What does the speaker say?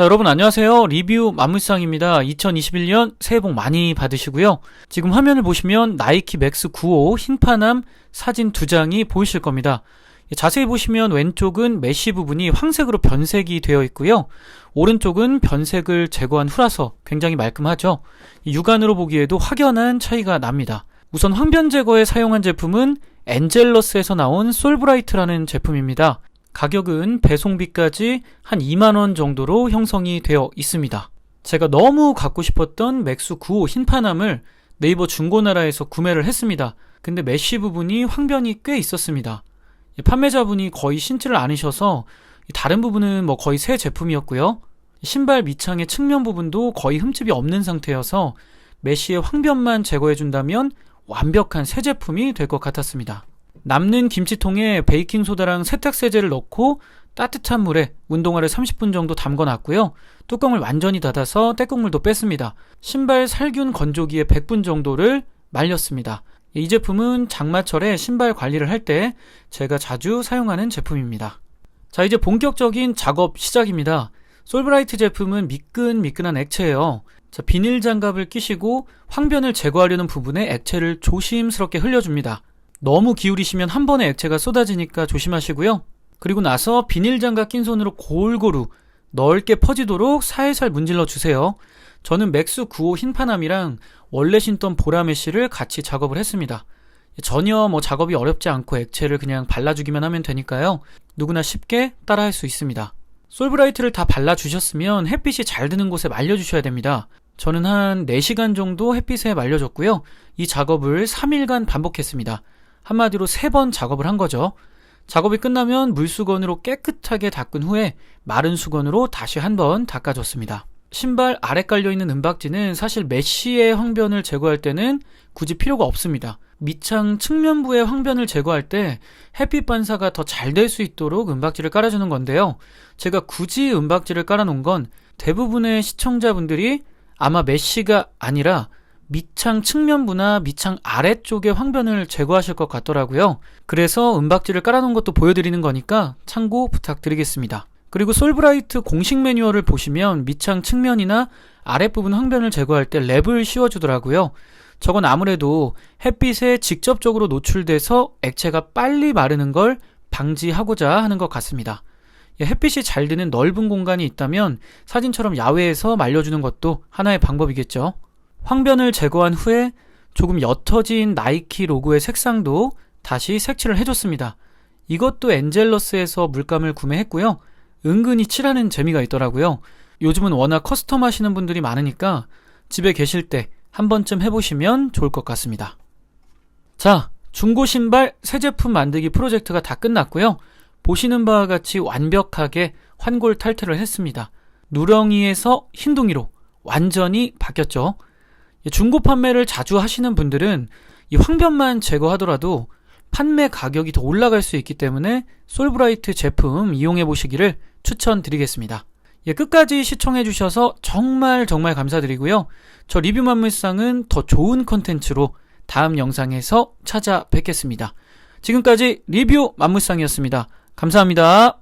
자, 여러분 안녕하세요. 리뷰 만물상입니다. 2021년 새해 복 많이 받으시고요. 지금 화면을 보시면 나이키 맥스 95 흰파남 사진 두 장이 보이실 겁니다. 자세히 보시면 왼쪽은 메쉬 부분이 황색으로 변색이 되어 있고요. 오른쪽은 변색을 제거한 후라서 굉장히 말끔하죠. 육안으로 보기에도 확연한 차이가 납니다. 우선 황변 제거에 사용한 제품은 엔젤러스에서 나온 솔브라이트라는 제품입니다. 가격은 배송비까지 한 2만원 정도로 형성이 되어 있습니다. 제가 너무 갖고 싶었던 맥수 95 흰파남을 네이버 중고나라에서 구매를 했습니다. 근데 메쉬 부분이 황변이 꽤 있었습니다. 판매자분이 거의 신지를 않으셔서 다른 부분은 뭐 거의 새 제품이었고요. 신발 밑창의 측면 부분도 거의 흠집이 없는 상태여서 메쉬의 황변만 제거해준다면 완벽한 새 제품이 될 것 같았습니다. 남는 김치통에 베이킹 소다랑 세탁 세제를 넣고 따뜻한 물에 운동화를 30분 정도 담궈 놨고요. 뚜껑을 완전히 닫아서 때국물도 뺐습니다. 신발 살균 건조기에 100분 정도를 말렸습니다. 이 제품은 장마철에 신발 관리를 할 때 제가 자주 사용하는 제품입니다. 자, 이제 본격적인 작업 시작입니다. 솔브라이트 제품은 미끈미끈한 액체예요. 자, 비닐 장갑을 끼시고 황변을 제거하려는 부분에 액체를 조심스럽게 흘려줍니다. 너무 기울이시면 한 번에 액체가 쏟아지니까 조심하시고요. 그리고 나서 비닐 장갑 낀 손으로 골고루 넓게 퍼지도록 살살 문질러 주세요. 저는 맥스 95 흰파남이랑 원래 신던 보라메쉬를 같이 작업을 했습니다. 전혀 뭐 작업이 어렵지 않고 액체를 그냥 발라주기만 하면 되니까요. 누구나 쉽게 따라할 수 있습니다. 솔브라이트를 다 발라주셨으면 햇빛이 잘 드는 곳에 말려주셔야 됩니다. 저는 한 4시간 정도 햇빛에 말려줬고요. 이 작업을 3일간 반복했습니다. 한마디로 3번 작업을 한 거죠. 작업이 끝나면 물수건으로 깨끗하게 닦은 후에 마른 수건으로 다시 한 번 닦아줬습니다. 신발 아래 깔려있는 은박지는 사실 메쉬의 황변을 제거할 때는 굳이 필요가 없습니다. 밑창 측면부의 황변을 제거할 때 햇빛 반사가 더 잘 될 수 있도록 은박지를 깔아주는 건데요. 제가 굳이 은박지를 깔아놓은 건 대부분의 시청자분들이 아마 메쉬가 아니라 밑창 측면부나 밑창 아래쪽의 황변을 제거하실 것 같더라고요. 그래서 은박지를 깔아놓은 것도 보여드리는 거니까 참고 부탁드리겠습니다. 그리고 솔브라이트 공식 매뉴얼을 보시면 밑창 측면이나 아랫부분 황변을 제거할 때 랩을 씌워주더라고요. 저건 아무래도 햇빛에 직접적으로 노출돼서 액체가 빨리 마르는 걸 방지하고자 하는 것 같습니다. 햇빛이 잘 드는 넓은 공간이 있다면 사진처럼 야외에서 말려주는 것도 하나의 방법이겠죠. 황변을 제거한 후에 조금 옅어진 나이키 로고의 색상도 다시 색칠을 해줬습니다. 이것도 엔젤러스에서 물감을 구매했고요. 은근히 칠하는 재미가 있더라고요. 요즘은 워낙 커스텀 하시는 분들이 많으니까 집에 계실 때 한 번쯤 해보시면 좋을 것 같습니다. 자, 중고 신발 새 제품 만들기 프로젝트가 다 끝났고요. 보시는 바와 같이 완벽하게 환골 탈퇴를 했습니다. 누렁이에서 흰둥이로 완전히 바뀌었죠. 중고 판매를 자주 하시는 분들은 이 황변만 제거하더라도 판매 가격이 더 올라갈 수 있기 때문에 솔브라이트 제품 이용해 보시기를 추천드리겠습니다. 예, 끝까지 시청해 주셔서 정말 정말 감사드리고요. 저 리뷰 만물상은 더 좋은 컨텐츠로 다음 영상에서 찾아뵙겠습니다. 지금까지 리뷰 만물상이었습니다. 감사합니다.